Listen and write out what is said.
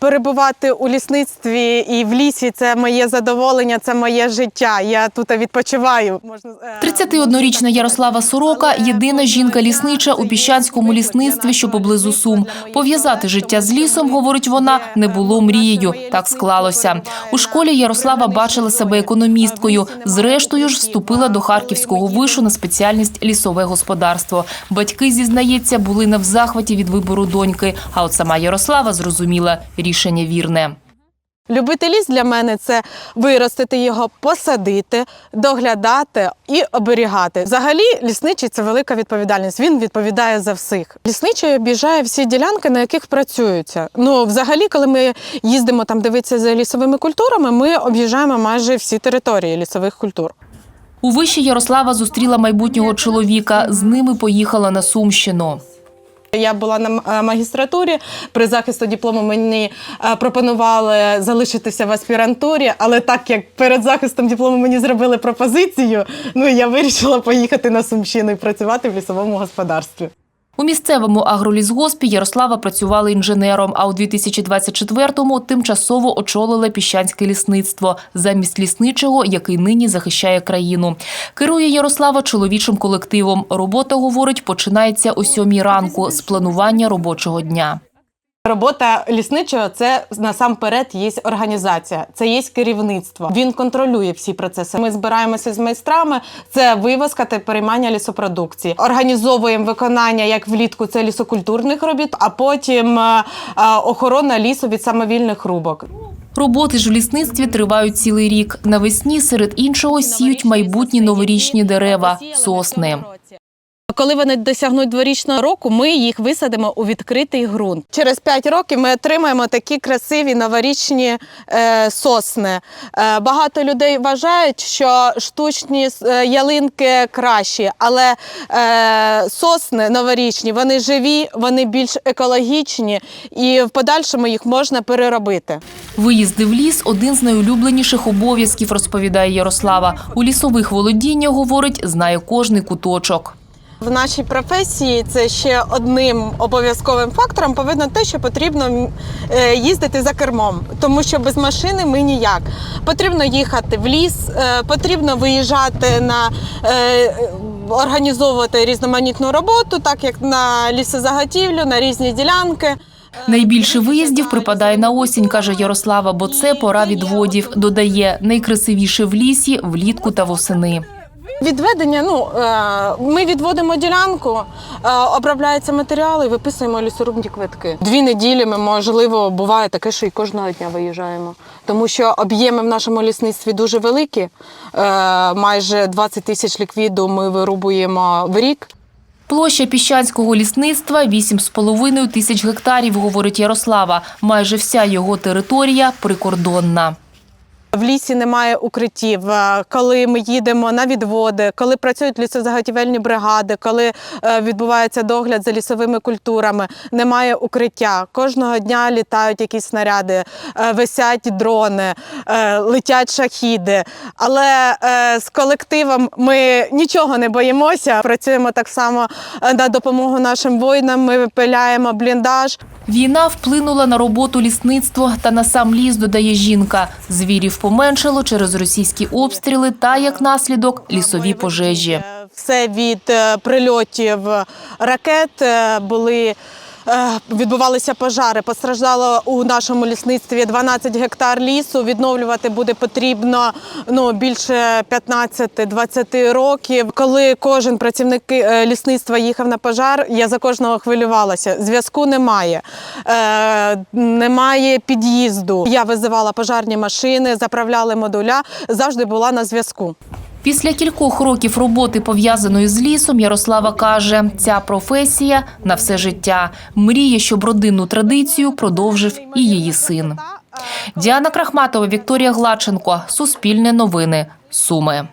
Перебувати у лісництві і в лісі це моє задоволення, це моє життя. Я тут відпочиваю. Можна е, 31-річна Ярослава Сорока – єдина жінка-ліснича у Піщанському лісництві, що поблизу Сум. Пов'язати життя з лісом, говорить вона, не було мрією. Так склалося. У школі Ярослава бачила себе економісткою. Зрештою ж вступила до Харківського вишу на спеціальність лісове господарство. Батьки, зізнається, були не в захваті від вибору доньки. А от сама Ярослава зрозуміла – рішення вірне. Любити ліс для мене це виростити його, посадити, доглядати і оберігати. Взагалі, лісничий це велика відповідальність. Він відповідає за всіх. Лісничий об'їжджає всі ділянки, на яких працюються. Ну, взагалі, коли ми їздимо там дивитися за лісовими культурами, ми об'їжджаємо майже всі території лісових культур. У виші Ярослава зустріла майбутнього чоловіка. З ними поїхала на Сумщину. Я була на е, магістратурі. При захисту диплому мені е, пропонували залишитися в аспірантурі, але так як перед захистом диплому мені зробили пропозицію, ну я вирішила поїхати на Сумщину і працювати в лісовому господарстві. У місцевому агролісгоспі Ярослава працювала інженером, а у 2024-му тимчасово очолила піщанське лісництво замість лісничого, який нині захищає країну. Керує Ярослава чоловічим колективом. Робота, говорить, починається о сьомій ранку з планування робочого дня. Робота лісничого це насамперед є організація, це є керівництво. Він контролює всі процеси. Ми збираємося з майстрами. Це вивозка та переймання лісопродукції. Організовуємо виконання як влітку це лісокультурних робіт, а потім е, е, охорона лісу від самовільних рубок. Роботи ж у лісництві тривають цілий рік. Навесні серед іншого сіють майбутні новорічні дерева – сосни. Коли вони досягнуть дворічного року, ми їх висадимо у відкритий ґрунт. Через 5 років ми отримаємо такі красиві новорічні е, сосни. Е, багато людей вважають, що штучні е, ялинки кращі, але е, сосни новорічні вони живі, вони більш екологічні, і в подальшому їх можна переробити. Виїзди в ліс – один з найулюбленіших обов'язків, розповідає Ярослава. У лісових володіннях, говорить, знає кожний куточок. В нашій професії це ще одним обов'язковим фактором повинно те, що потрібно е, їздити за кермом, тому що без машини ми ніяк. Потрібно їхати в ліс, е, потрібно виїжджати на е, організовувати різноманітну роботу, так як на лісозаготівлю, на різні ділянки. Найбільше виїздів припадає на осінь, каже Ярослава, бо це пора відводів. Додає, найкрасивіше в лісі влітку та восени. Відведення, ну е, ми відводимо ділянку, е, обробляються матеріали, виписуємо лісорубні квитки. Дві неділі ми, можливо, буває таке, що і кожного дня виїжджаємо. Тому що об'єми в нашому лісництві дуже великі. Е, майже 20 тисяч ліквіду ми вирубуємо в рік. Площа піщанського лісництва – 8,5 тисяч гектарів, говорить Ярослава. Майже вся його територія прикордонна. В лісі немає укриттів. Е, Коли ми їдемо на відводи, коли працюють лісозаготівельні бригади, коли е, відбувається догляд за лісовими культурами, немає укриття. Кожного дня літають якісь снаряди, е, висять дрони, летять шахіди. Але з колективом ми нічого не боїмося. Працюємо так само на допомогу нашим воїнам. Ми випиляємо бліндаж. Війна вплинула на роботу лісництва та на сам ліс, додає жінка. Звірів поменшало через російські обстріли та, як наслідок, лісові пожежі. Все від е, прильотів ракет е, були. Е, Відбувалися пожари. Постраждало у нашому лісництві 12 гектар лісу. Відновлювати буде потрібно ну більше 15-20 років. Коли кожен працівник е, лісництва їхав на пожар, я за кожного хвилювалася. Зв'язку немає, е, немає під'їзду. Я визивала пожарні машини, заправляли модуля. Завжди була на зв'язку. Після кількох років роботи, пов'язаної з лісом, Ярослава каже, ця професія на все життя. Мріє, щоб родинну традицію продовжив і її син. Діана Крахматова, Вікторія Глаченко. Суспільне новини. Суми.